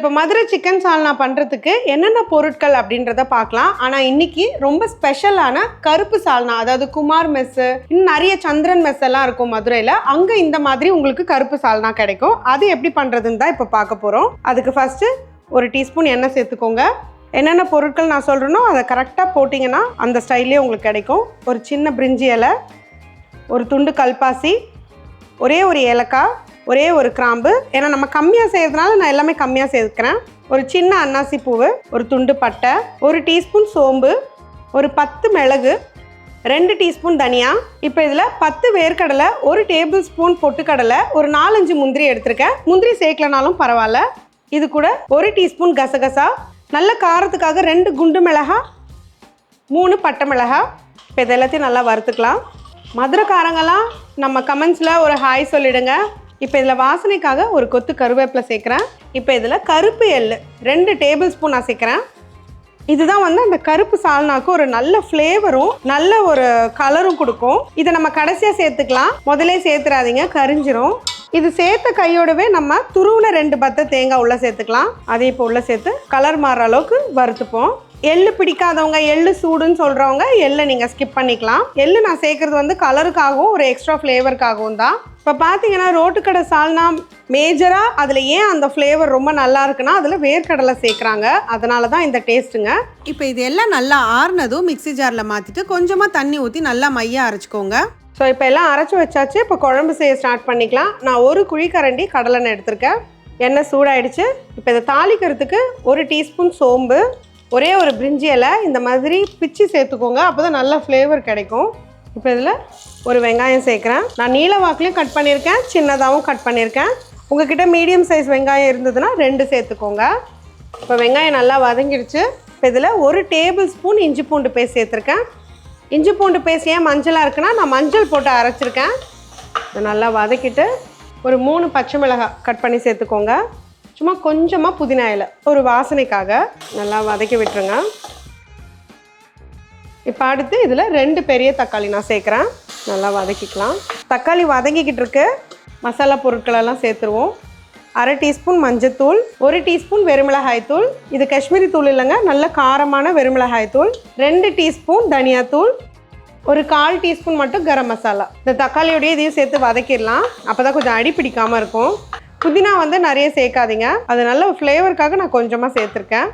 இப்போ மதுரை சிக்கன் சால்னா பண்ணுறதுக்கு என்னென்ன பொருட்கள் அப்படின்றத பார்க்கலாம். ஆனால் இன்னைக்கு ரொம்ப ஸ்பெஷலான கருப்பு சால்னா அதாவது குமார் மெஸ்ஸு இன்னும் நிறைய சந்திரன் மெஸ் எல்லாம் இருக்கும் மதுரையில். அங்கே இந்த மாதிரி உங்களுக்கு கருப்பு சால்னா கிடைக்கும். அது எப்படி பண்ணுறதுன்னு தான் இப்போ பார்க்க போகிறோம் அதுக்கு ஃபஸ்ட்டு ஒரு டீஸ்பூன் எண்ணெய் சேர்த்துக்கோங்க. என்னென்ன பொருட்கள் நான் சொல்கிறேனோ அதை கரெக்டாக போட்டிங்கன்னா அந்த ஸ்டைல்லே உங்களுக்கு கிடைக்கும். ஒரு சின்ன பிரிஞ்சி இலை ஒரு துண்டு கல்பாசி ஒரே ஒரு ஏலக்காய் ஒரே ஒரு கிராம்பு. ஏன்னா நம்ம கம்மியாக செய்கிறதுனால நான் எல்லாமே கம்மியாக சேர்த்துக்கிறேன் ஒரு சின்ன அன்னாசி பூவு ஒரு துண்டு பட்டை ஒரு டீஸ்பூன் சோம்பு ஒரு பத்து மிளகு ரெண்டு டீஸ்பூன் தனியா. இப்போ இதில் பத்து வேர்க்கடலை ஒரு டேபிள் ஸ்பூன் பொட்டுக்கடலை ஒரு நாலஞ்சு முந்திரி எடுத்திருக்கேன். முந்திரி சேர்க்கலனாலும் பரவாயில்ல. இது கூட ஒரு டீஸ்பூன் கசகசா நல்ல காரத்துக்காக ரெண்டு குண்டு மிளகா மூணு பட்டை மிளகா. இப்போ இது எல்லாத்தையும் நல்லா வறுத்துக்கலாம். மதுரைக்காரங்கெல்லாம் நம்ம கமெண்ட்ஸில் ஒரு ஹாய் சொல்லிடுங்க. இப்போ இதில் வாசனைக்காக ஒரு கொத்து கருவேப்பிலை சேர்க்குறேன். இப்போ இதில் கருப்பு எள்ளு ரெண்டு டேபிள் ஸ்பூன் நான் சேர்க்குறேன். இதுதான் வந்து அந்த கருப்பு சால்னாக்கு ஒரு நல்ல ஃப்ளேவரும் நல்ல ஒரு கலரும் கொடுக்கும். இதை நம்ம கடைசியாக சேர்த்துக்கலாம். முதலே சேர்த்துறாதீங்க கரிஞ்சிரும். இது சேர்த்த கையோடவே நம்ம துருவில் ரெண்டு பத்தை தேங்காய் உள்ளே சேர்த்துக்கலாம். அதை இப்போ உள்ளே சேர்த்து கலர் மாறுற அளவுக்கு வறுத்துப்போம். எள்ளு பிடிக்காதவங்க எள்ளு சூடுன்னு சொல்கிறவங்க எள்ளை நீங்கள் ஸ்கிப் பண்ணிக்கலாம். எள்ளு நான் சேர்க்குறது வந்து கலருக்காகவும் ஒரு எக்ஸ்ட்ரா ஃப்ளேவருக்காகவும் தான். இப்போ பார்த்தீங்கன்னா ரோட்டுக்கடை சால்னா மேஜராக அதில் ஏன் அந்த ஃப்ளேவர் ரொம்ப நல்லா இருக்குன்னா அதில் வேர்க்கடலை சேர்க்குறாங்க. அதனால தான் இந்த டேஸ்ட்டுங்க இப்போ இது எல்லாம் நல்லா ஆறுனதும் மிக்ஸி ஜாரில் மாற்றிட்டு கொஞ்சமாக தண்ணி ஊற்றி நல்லா மையாக அரைச்சிக்கோங்க. ஸோ இப்போ எல்லாம் அரைச்சி வச்சாச்சு. இப்போ குழம்பு செய்ய ஸ்டார்ட் பண்ணிக்கலாம். நான் ஒரு குழிக்கரண்டி கடலெண்ணெய் எடுத்திருக்கேன். எண்ணெய் சூடாயிடுச்சு. இப்போ இதை தாளிக்கிறதுக்கு ஒரு டீஸ்பூன் சோம்பு ஒரே ஒரு பிரிஞ்சி இலை இந்த மாதிரி பிச்சு சேர்த்துக்கோங்க. அப்போ தான் நல்ல ஃப்ளேவர் கிடைக்கும். இப்போ இதில் ஒரு வெங்காயம் சேர்க்குறேன். நான் நீல வாக்குலையும் கட் பண்ணியிருக்கேன் சின்னதாகவும் கட் பண்ணியிருக்கேன். உங்ககிட்ட மீடியம் சைஸ் வெங்காயம் இருந்ததுன்னா ரெண்டு சேர்த்துக்கோங்க. இப்போ வெங்காயம் நல்லா வதங்கிடுச்சு. இப்போ இதில் ஒரு டேபிள் ஸ்பூன் இஞ்சி பூண்டு பேஸ்ட் சேர்த்துருக்கேன். இஞ்சி பூண்டு பேஸ்ட் ஏன் மஞ்சளாக இருக்குன்னா நான் மஞ்சள் போட்டு அரைச்சிருக்கேன். இதை நல்லா வதக்கிட்டு ஒரு மூணு பச்சை மிளகாய் கட் பண்ணி சேர்த்துக்கோங்க. சும்மா கொஞ்சமாக புதினா இலை. ஒரு வாசனைக்காக நல்லா வதக்கி விட்டுருங்க. இப்போ அடுத்து இதில் ரெண்டு பெரிய தக்காளி நான் சேர்க்குறேன். நல்லா வதக்கிக்கலாம். தக்காளி வதங்கிக்கிட்டு இருக்கு. மசாலா பொருட்களெல்லாம் சேர்த்துருவோம். அரை டீஸ்பூன் மஞ்சத்தூள் ஒரு டீஸ்பூன் வெறுமிளகாய் தூள். இது காஷ்மீரி தூள் இல்லைங்க நல்ல காரமான வெறுமிளகாய் தூள். ரெண்டு டீஸ்பூன் தனியாத்தூள் ஒரு கால் டீஸ்பூன் மட்டும் கரம் மசாலா. இந்த தக்காளியோடய இதையும் சேர்த்து வதக்கிடலாம். அப்போ தான் கொஞ்சம் அடி பிடிக்காமல் இருக்கும். புதினா வந்து நிறைய சேர்க்காதீங்க. அது நல்ல ஃப்ளேவருக்காக நான் கொஞ்சமாக சேர்த்துருக்கேன்.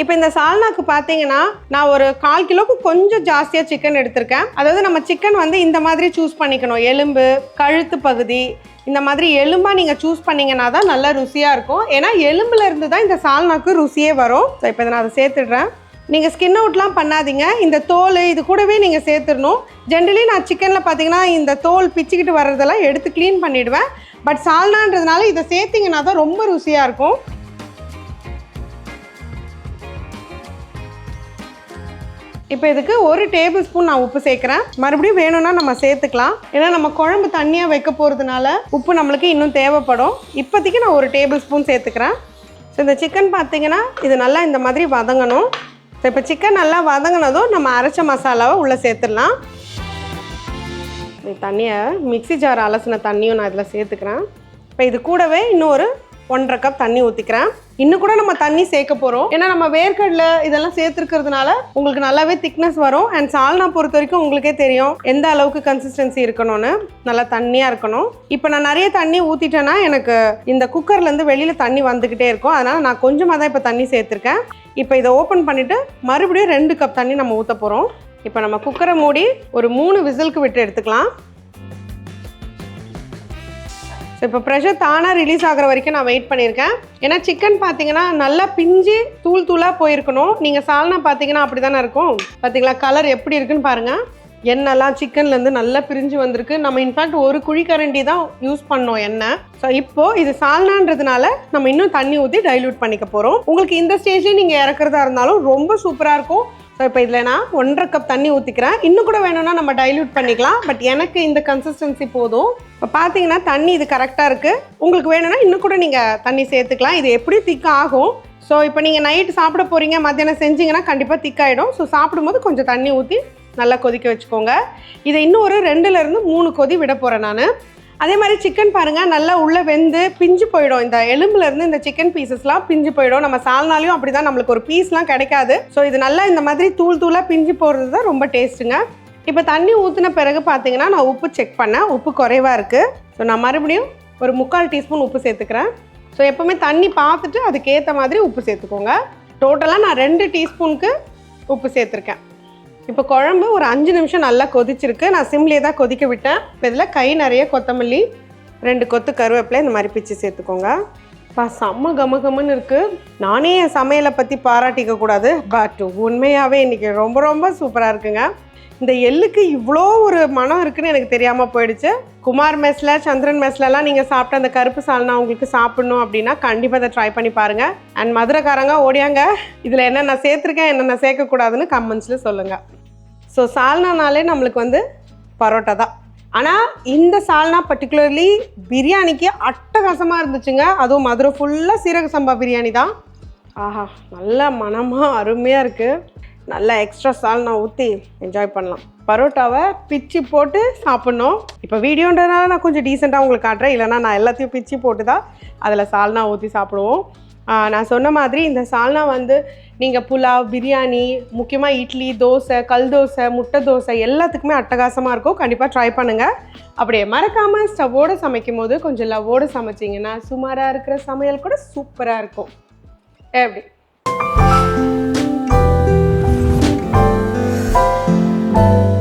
இப்போ இந்த சால்னாக்கு பார்த்தீங்கன்னா நான் ஒரு கால் கிலோக்கு கொஞ்சம் ஜாஸ்தியாக சிக்கன் எடுத்திருக்கேன். அதாவது நம்ம சிக்கன் வந்து இந்த மாதிரி சூஸ் பண்ணிக்கணும். எலும்பு கழுத்து பகுதி இந்த மாதிரி எலும்பாக நீங்கள் சூஸ் பண்ணீங்கன்னா தான் நல்லா ருசியாக இருக்கும். ஏன்னா எலும்பில் இருந்து தான் இந்த சால்னாக்கு ருசியே வரும். ஸோ இப்போ இதை நான் அதை சேர்த்துடுறேன். நீங்கள் ஸ்கின் அவுட்லாம் பண்ணாதீங்க. இந்த தோல் இது கூடவே நீங்கள் சேர்த்துடணும். ஜென்ரலி நான் சிக்கனில் பார்த்தீங்கன்னா இந்த தோல் பிச்சுக்கிட்டு வர்றதெல்லாம் எடுத்து க்ளீன் பண்ணிவிடுவேன் பட் சால்னான்றதுனால இதை சேர்த்திங்கன்னா தான் ரொம்ப ருசியாக இருக்கும். இப்போ இதுக்கு ஒரு டேபிள் ஸ்பூன் நான் உப்பு சேர்க்குறேன். மறுபடியும் வேணும்னா நம்ம சேர்த்துக்கலாம். ஏன்னா நம்ம குழம்பு தண்ணியாக வைக்க போகிறதுனால உப்பு நம்மளுக்கு இன்னும் தேவைப்படும். இப்போதைக்கு நான் ஒரு டேபிள் ஸ்பூன் சேர்த்துக்கிறேன். ஸோ இந்த சிக்கன் பார்த்தீங்கன்னா இது நல்லா இந்த மாதிரி வதங்கணும். ஸோ இப்போ சிக்கன் நல்லா வதங்கினதும் நம்ம அரைச்ச மசாலாவை உள்ளே சேர்த்துடலாம். தண்ணியை மிக்ஸி ஜார் அலசின தண்ணியும் நான் இதில் சேர்த்துக்கிறேன். இப்போ இது கூடவே இன்னொரு ஒன்றரை கப் தண்ணி ஊற்றிக்கிறேன் இன்னும் கூட நம்ம தண்ணி சேர்க்க போகிறோம் ஏன்னா நம்ம வேர்க்கடலை இதெல்லாம் சேர்த்துருக்கிறதுனால உங்களுக்கு நல்லாவே திக்னஸ் வரும். அண்ட் சால்னா பொறுத்த வரைக்கும் உங்களுக்கே தெரியும் எந்த அளவுக்கு கன்சிஸ்டன்சி இருக்கணும்னு. நல்லா தண்ணியாக இருக்கணும். இப்போ நான் நிறைய தண்ணி ஊற்றிட்டேன்னா எனக்கு இந்த குக்கர்லேருந்து வெளியில் தண்ணி வந்துக்கிட்டே இருக்கும். அதனால் நான் கொஞ்சமாக தான் இப்போ தண்ணி சேர்த்துருக்கேன். இப்போ இதை ஓப்பன் பண்ணிவிட்டு மறுபடியும் ரெண்டு கப் தண்ணி நம்ம ஊற்ற போகிறோம் இப்போ நம்ம குக்கரை மூடி ஒரு மூணு விசிலுக்கு விட்டு எடுத்துக்கலாம். ஸோ இப்போ ப்ரெஷர் தானாக ரிலீஸ் ஆகிற வரைக்கும் நான் வெயிட் பண்ணியிருக்கேன் ஏன்னா சிக்கன் பார்த்தீங்கன்னா நல்லா பிஞ்சு தூள் தூளாக போயிருக்கணும். நீங்கள் சால்னா பார்த்தீங்கன்னா அப்படி தானே இருக்கும். பார்த்தீங்களா கலர் எப்படி இருக்குன்னு பாருங்கள் எண்ணெய்லாம் சிக்கன்லேருந்து நல்லா பிரிஞ்சு வந்திருக்கு. நம்ம இன்ஃபேக்ட் ஒரு குழிக்கரண்டி தான் யூஸ் பண்ணோம் எண்ணெய். ஸோ இப்போது இது சால்னான்றதுனால நம்ம இன்னும் தண்ணி ஊற்றி டைல்யூட் பண்ணிக்க போகிறோம் உங்களுக்கு இந்த ஸ்டேஜ்லேயே நீங்கள் இறக்குறதா இருந்தாலும் ரொம்ப சூப்பராக இருக்கும். ஸோ இப்போ இதில் நான் ஒன்றரை கப் தண்ணி ஊற்றிக்கிறேன் இன்னும் கூட வேணும்னா நம்ம டைல்யூட் பண்ணிக்கலாம். பட் எனக்கு இந்த கன்சிஸ்டன்சி போதும். இப்போ பார்த்தீங்கன்னா தண்ணி இது கரெக்டாக இருக்குது உங்களுக்கு வேணும்னா இன்னும் கூட நீங்கள் தண்ணி சேர்த்துக்கலாம். இது எப்படி திக் ஆகும்? ஸோ இப்போ நீங்கள் நைட்டு சாப்பிட போகிறீங்க மத்தியானம் செஞ்சீங்கன்னா கண்டிப்பாக திக்காயிடும் ஸோ சாப்பிடும்போது கொஞ்சம் தண்ணி ஊற்றி நல்லா கொதிக்க வச்சுக்கோங்க. இதை இன்னும் ஒரு ரெண்டுலேருந்து மூணு கொதி விட போகிறேன் நான். அதே மாதிரி சிக்கன் பாருங்கள் நல்லா உள்ளே வெந்து பிஞ்சு போயிடும். இந்த எலும்புலேருந்து இந்த சிக்கன் பீசஸ்லாம் பிஞ்சு போயிடும். நம்ம சால்னாலையும் அப்படி தான் நம்மளுக்கு ஒரு பீஸ்லாம் கிடைக்காது. ஸோ இது நல்லா இந்த மாதிரி தூள் தூளாக பிஞ்சு போடுறது தான் ரொம்ப டேஸ்ட்டுங்க இப்போ தண்ணி ஊற்றின பிறகு பார்த்தீங்கன்னா நான் உப்பு செக் பண்ணேன். உப்பு குறைவாக இருக்குது ஸோ நான் மறுபடியும் ஒரு முக்கால் டீஸ்பூன் உப்பு சேர்த்துக்கிறேன். ஸோ எப்போவுமே தண்ணி பார்த்துட்டு அதுக்கேற்ற மாதிரி உப்பு சேர்த்துக்கோங்க. டோட்டலாக நான் ரெண்டு டீஸ்பூனுக்கு உப்பு சேர்த்துருக்கேன். இப்போ குழம்பு ஒரு அஞ்சு நிமிஷம் நல்லா கொதிச்சிருக்கு. நான் சிம்லேயே தான் கொதிக்க விட்டேன். இப்போ இதில் கை நிறைய கொத்தமல்லி ரெண்டு கொத்து கருவேப்பிலை இந்த மாதிரி பிச்சு சேர்த்துக்கோங்க. இப்போ செம்ம கம கமன்னு இருக்குது நானே என் சமையலை பற்றி பாராட்டிக்க கூடாது. பட் உண்மையாகவே இன்றைக்கி ரொம்ப ரொம்ப சூப்பராக இருக்குங்க. இந்த எள்ளுக்கு இவ்வளோ ஒரு மனம் இருக்குன்னு எனக்கு தெரியாமல் போயிடுச்சு. குமார் மெஸ்ல சந்திரன் மெஸ்லலாம் நீங்கள் சாப்பிட்ட அந்த கருப்பு சால்னா உங்களுக்கு சாப்பிடணும் அப்படின்னா கண்டிப்பாக அதை ட்ரை பண்ணி பாருங்கள் அண்ட் மதுரைக்காரங்க ஓடியாங்க. இதில் என்னென்ன சேர்த்துருக்கேன் என்னென்ன சேர்க்கக்கூடாதுன்னு கமெண்ட்ஸில் சொல்லுங்கள் ஸோ சால்னானாலே நம்மளுக்கு வந்து பரோட்டா தான். ஆனால் இந்த சால்னா பர்டிகுலர்லி பிரியாணிக்கு அட்டகாசமாக இருந்துச்சுங்க. அதுவும் மதுரை ஃபுல்லாக சீரக சம்பா பிரியாணி தான். ஆஹா நல்ல மனமாக அருமையாக இருக்குது நல்லா எக்ஸ்ட்ரா சால்னா ஊற்றி என்ஜாய் பண்ணலாம். பரோட்டாவை பிச்சு போட்டு சாப்பிட்ணும். இப்போ வீடியோன்றதுனால நான் கொஞ்சம் டீசெண்டாக உங்களுக்கு காட்டுறேன். இல்லைனா நான் எல்லாத்தையும் பிச்சு போட்டு தான் அதில் சால்னா ஊற்றி சாப்பிடுவோம். நான் சொன்ன மாதிரி இந்த சால்னா வந்து நீங்கள் புலாவ் பிரியாணி முக்கியமாக இட்லி தோசை கல் தோசை முட்டை தோசை எல்லாத்துக்குமே அட்டகாசமாக இருக்கும். கண்டிப்பாக ட்ரை பண்ணுங்கள் அப்படியே மறக்காமல் ஸ்டவ்வோடு சமைக்கும் போது கொஞ்சம் லவ்வோடு சமைச்சிங்கன்னா சுமாராக இருக்கிற சமையல் கூட சூப்பராக இருக்கும். எப்படி? Thank you.